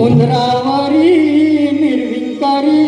उंदरावरी निर्विकारी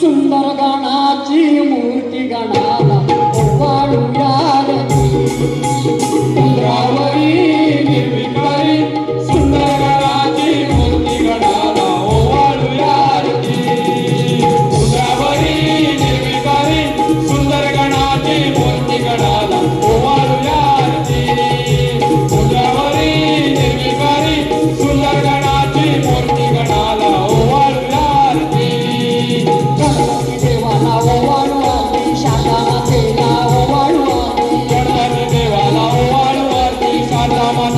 सुंदर गाणाची मूर्ती गाणाला वाळूया. mama.